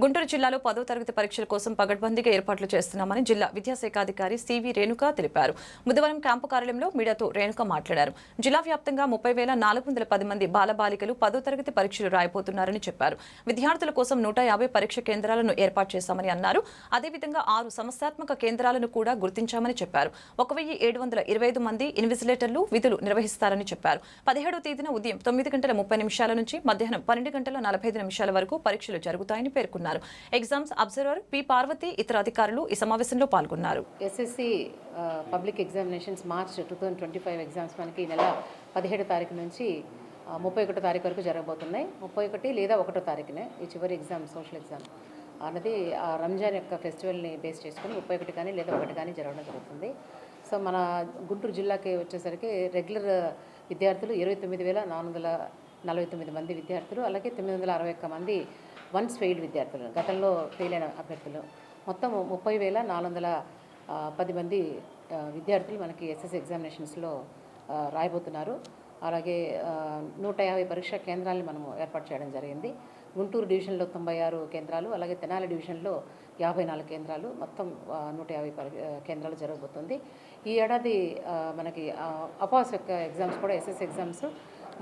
గుంటూరు జిల్లాలో పదో తరగతి పరీక్షల కోసం పగడ్బందీగా ఏర్పాట్లు చేస్తున్నామని జిల్లా విద్యాశాఖాధికారి సివి రేణుక తెలిపారు. బుధవారం క్యాంపు కార్యాలయంలో మీడియాతో రేణుక మాట్లాడారు. జిల్లా వ్యాప్తంగా ముప్పై వేల నాలుగు వందల పది మంది బాలబాలికలు పదో తరగతి పరీక్షలు రాయబోతున్నారని చెప్పారు. విద్యార్థుల కోసం నూట యాభై పరీక్ష కేంద్రాలను ఏర్పాటు చేశామని అన్నారు. అదేవిధంగా ఆరు సమస్యాత్మక కేంద్రాలను కూడా గుర్తించామని చెప్పారు. ఒక వెయ్యి ఏడు వందల ఇరవై ఐదు మంది ఇన్విజిలేటర్లు విధులు నిర్వహిస్తారని చెప్పారు. పదిహేడో తేదీన ఉదయం తొమ్మిది గంటల ముప్పై నిమిషాల నుంచి మధ్యాహ్నం పన్నెండు గంటల నలభై ఐదు నిమిషాల వరకు పరీక్షలు జరుగుతాయని పేర్కొన్నారు. ఎగ్జామ్స్ అబ్జర్వర్ పి పార్వతి ఇతర అధికారులు ఈ సమావేశంలో పాల్గొన్నారు. SSC public examinations March two thousand twenty five exams మనకి ఈ నెల పదిహేడు తారీఖు నుంచి ముప్పై ఒకటో తారీఖు వరకు జరగబోతున్నాయి. ముప్పై ఒకటి లేదా ఒకటో తారీఖునే ఈ చివరి ఎగ్జామ్ సోషల్ ఎగ్జామ్ అన్నది ఆ రంజాన్ యొక్క ఫెస్టివల్ని బేస్ చేసుకుని ముప్పై ఒకటి కానీ లేదా ఒకటి కానీ జరగడం జరుగుతుంది. సో మన గుంటూరు జిల్లాకి వచ్చేసరికి రెగ్యులర్ విద్యార్థులు ఇరవై తొమ్మిది వేల నాలుగు వందల నలభై తొమ్మిది మంది విద్యార్థులు అలాగే తొమ్మిది వందల అరవై ఒక్క మంది వన్స్ ఫెయిల్డ్ విద్యార్థులు గతంలో ఫెయిల్ అయిన అభ్యర్థులు. మొత్తం ముప్పై వేల నాలుగు వందల పది మంది విద్యార్థులు మనకి ఎస్ఎస్ ఎగ్జామినేషన్స్లో రాయబోతున్నారు. అలాగే నూట యాభై పరీక్షా కేంద్రాలను మనము ఏర్పాటు చేయడం జరిగింది. గుంటూరు డివిజన్లో తొంభై ఆరు కేంద్రాలు అలాగే తెనాలి డివిజన్లో యాభై నాలుగు కేంద్రాలు. మొత్తం నూట యాభై కేంద్రాలు జరగబోతుంది. ఈ ఏడాది మనకి అపాస్ యొక్క ఎగ్జామ్స్ కూడా ఎస్ఎస్ ఎగ్జామ్స్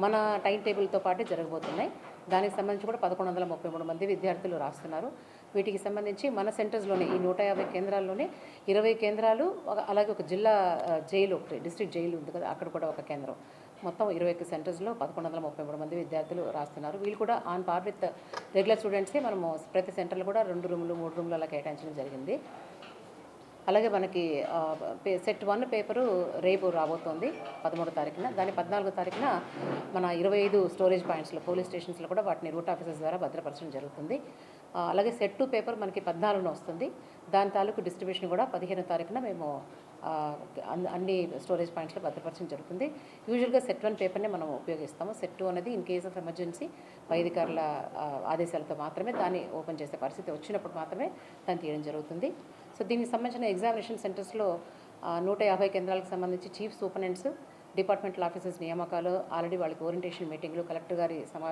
మన టైం టేబుల్తో పాటు జరగబోతున్నాయి. దానికి సంబంధించి కూడా పదకొండు వందల ముప్పై మూడు మంది విద్యార్థులు రాస్తున్నారు. వీటికి సంబంధించి మన సెంటర్స్లోనే ఈ నూట యాభై కేంద్రాల్లోనే ఇరవై కేంద్రాలు ఒక- అలాగే ఒక జిల్లా జైలు ఒకటి డిస్ట్రిక్ట్ జైలు ఉంది కదా అక్కడ కూడా ఒక కేంద్రం. మొత్తం ఇరవై ఒక్క సెంటర్స్లో పదకొండు వందల ముప్పై మూడు మంది విద్యార్థులు రాస్తున్నారు. వీళ్ళు కూడా ఆన్ పార్ విత్ రెగ్యులర్ స్టూడెంట్స్కి మనము ప్రతి సెంటర్లో కూడా రెండు రూములు మూడు రూములు అలా కేటాయించడం జరిగింది. అలాగే మనకి సెట్ వన్ పేపరు రేపు రాబోతోంది పదమూడో తారీఖున. దాని పద్నాలుగో తారీఖున మన ఇరవై ఐదు స్టోరేజ్ పాయింట్స్లో పోలీస్ స్టేషన్స్లో కూడా వాటిని రూట్ ఆఫీసర్స్ ద్వారా భద్రపరచడం జరుగుతుంది. అలాగే సెట్ టు పేపర్ మనకి పద్నాలుగున వస్తుంది. దాని తాలూకు డిస్ట్రిబ్యూషన్ కూడా పదిహేనో తారీఖున మేము అన్ని- స్టోరేజ్ పాయింట్స్లో భద్రపరచడం జరుగుతుంది. యూజువల్గా సెట్ వన్ పేపర్నే మనం ఉపయోగిస్తాము. సెట్ టూ అనేది ఇన్ కేస్ ఆఫ్ ఎమర్జెన్సీ పై అధికారుల ఆదేశాలతో మాత్రమే దాన్ని ఓపెన్ చేసే పరిస్థితి వచ్చినప్పుడు మాత్రమే దాన్ని తీయడం జరుగుతుంది. సో దీనికి సంబంధించిన ఎగ్జామినేషన్ సెంటర్స్లో నూట యాభై కేంద్రాలకు సంబంధించి చీఫ్ సూపరింటెండెంట్స్ డిపార్ట్మెంటల్ ఆఫీసర్స్ నియామకాలు ఆల్రెడీ వాళ్ళకి ఓరియంటేషన్ మీటింగ్లు కలెక్టర్ గారి సమా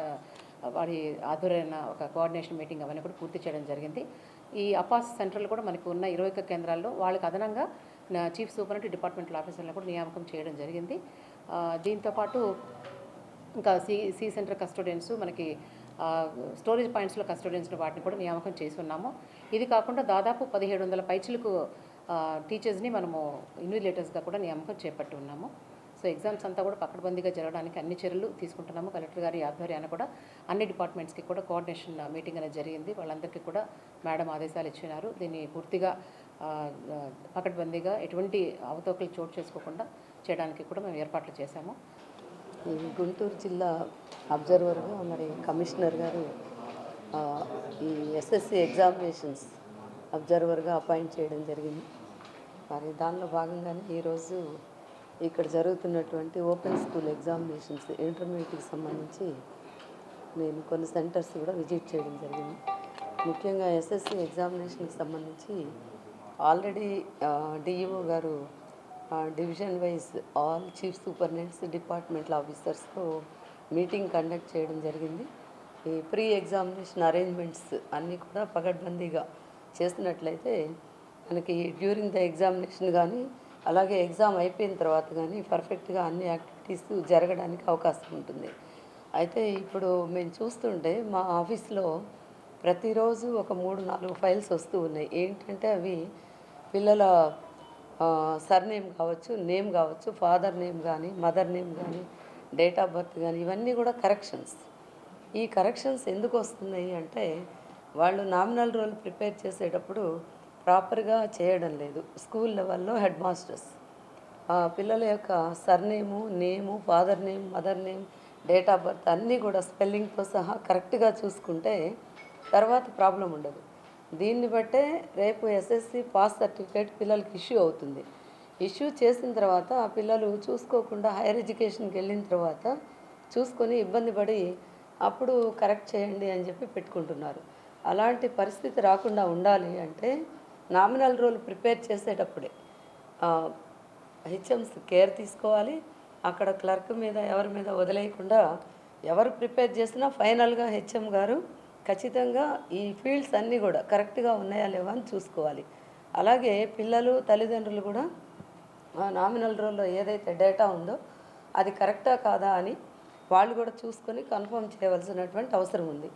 వారి ఆధ్వర్యమైన ఒక కోఆర్డినేషన్ మీటింగ్ అవన్నీ కూడా పూర్తి చేయడం జరిగింది. ఈ అపాస్ సెంటర్లు కూడా మనకు ఉన్న ఇరవై ఒక్క కేంద్రాల్లో వాళ్ళకి అదనంగా చీఫ్ సూపరింటెండెంట్ డిపార్ట్మెంటల్ ఆఫీసర్లను కూడా నియామకం చేయడం జరిగింది. దీంతోపాటు ఇంకా సి సి సెంటర్ కస్టోడియన్స్ మనకి స్టోరేజ్ పాయింట్స్లో కస్టోడియన్స్ని వాటిని కూడా నియామకం చేసి ఉన్నాము ఇది కాకుండా దాదాపు పదిహేడు వందల పైచులకు టీచర్స్ని మనము ఇన్విలేటర్స్గా కూడా నియామకం చేపట్టి ఉన్నాము. సో ఎగ్జామ్స్ అంతా కూడా పక్కడబందీగా జరగడానికి అన్ని చర్యలు తీసుకుంటున్నాము. కలెక్టర్ గారి ఆధ్వర్యాన కూడా అన్ని డిపార్ట్మెంట్స్కి కూడా కోఆర్డినేషన్ మీటింగ్ అనేది జరిగింది. వాళ్ళందరికీ కూడా మేడం ఆదేశాలు ఇచ్చినారు. దీన్ని పూర్తిగా పకడ్బందీగా ఎటువంటి అవతోకలు చోటు చేసుకోకుండా చేయడానికి కూడా మేము ఏర్పాట్లు చేశాము. ఈ గుంటూరు జిల్లా అబ్జర్వర్గా మరి కమిషనర్ గారు ఈ ఎస్ఎస్సి ఎగ్జామినేషన్స్ అబ్జర్వర్గా అపాయింట్ చేయడం జరిగింది. మరి దానిలో భాగంగానే ఈరోజు ఇక్కడ జరుగుతున్నటువంటి ఓపెన్ స్కూల్ ఎగ్జామినేషన్స్ ఇంటర్మీడియట్కి సంబంధించి నేను కొన్ని సెంటర్స్ కూడా విజిట్ చేయడం జరిగింది. ముఖ్యంగా ఎస్ఎస్సి ఎగ్జామినేషన్కి సంబంధించి ఆల్రెడీ డిఈఓ గారు division wise all chief superintendents department ఆఫీసర్స్తో meeting conduct చేయడం జరిగింది. ఈ ప్రీ ఎగ్జామినేషన్ అరేంజ్మెంట్స్ అన్నీ కూడా పగడ్బందీగా చేసినట్లయితే మనకి డ్యూరింగ్ ద ఎగ్జామినేషన్ కానీ అలాగే ఎగ్జామ్ అయిపోయిన తర్వాత కానీ పర్ఫెక్ట్గా అన్ని యాక్టివిటీస్ జరగడానికి అవకాశం ఉంటుంది. అయితే ఇప్పుడు మేము చూస్తుంటే మా ఆఫీస్లో ప్రతిరోజు ఒక మూడు నాలుగు ఫైల్స్ వస్తూ ఉన్నాయి. ఏంటంటే అవి పిల్లల సర్నేమ్ కావచ్చు నేమ్ కావచ్చు ఫాదర్ నేమ్ కానీ మదర్ నేమ్ కానీ డేట్ ఆఫ్ బర్త్ కానీ ఇవన్నీ కూడా కరెక్షన్స్. ఈ కరెక్షన్స్ ఎందుకు వస్తున్నాయి అంటే వాళ్ళు నామినల్ రోల్ ప్రిపేర్ చేసేటప్పుడు ప్రాపర్గా చేయడం లేదు. స్కూల్ లెవెల్లో హెడ్ మాస్టర్స్. ఆ పిల్లల యొక్క surname name father name mother name date of birth అన్నీ కూడా స్పెల్లింగ్తో సహా కరెక్ట్గా చూసుకుంటే తర్వాత ప్రాబ్లం ఉండదు. దీన్ని బట్టే రేపు ఎస్ఎస్సి పాస్ సర్టిఫికేట్ పిల్లలకి ఇష్యూ అవుతుంది. ఇష్యూ చేసిన తర్వాత ఆ పిల్లలు చూసుకోకుండా హైయర్ ఎడ్యుకేషన్కి వెళ్ళిన తర్వాత చూసుకొని ఇబ్బంది పడి అప్పుడు కరెక్ట్ చేయండి అని చెప్పి పెట్టుకుంటున్నారు. అలాంటి పరిస్థితి రాకుండా ఉండాలి అంటే నామినల్ రోల్ ప్రిపేర్ చేసేటప్పుడే హెచ్ఎంస్ కేర్ తీసుకోవాలి. అక్కడ క్లర్క్ మీద ఎవరి మీద వదిలేయకుండా ఎవరు ప్రిపేర్ చేసినా ఫైనల్గా హెచ్ఎం గారు ఖచ్చితంగా ఈ ఫీల్డ్స్ అన్నీ కూడా కరెక్ట్గా ఉన్నాయా లేవా అని చూసుకోవాలి. అలాగే పిల్లలు తల్లిదండ్రులు కూడా నామినల్ రోల్లో ఏదైతే డేటా ఉందో అది కరెక్టా కాదా అని వాళ్ళు కూడా చూసుకొని కన్ఫర్మ్ చేయవలసినటువంటి అవసరం ఉంది.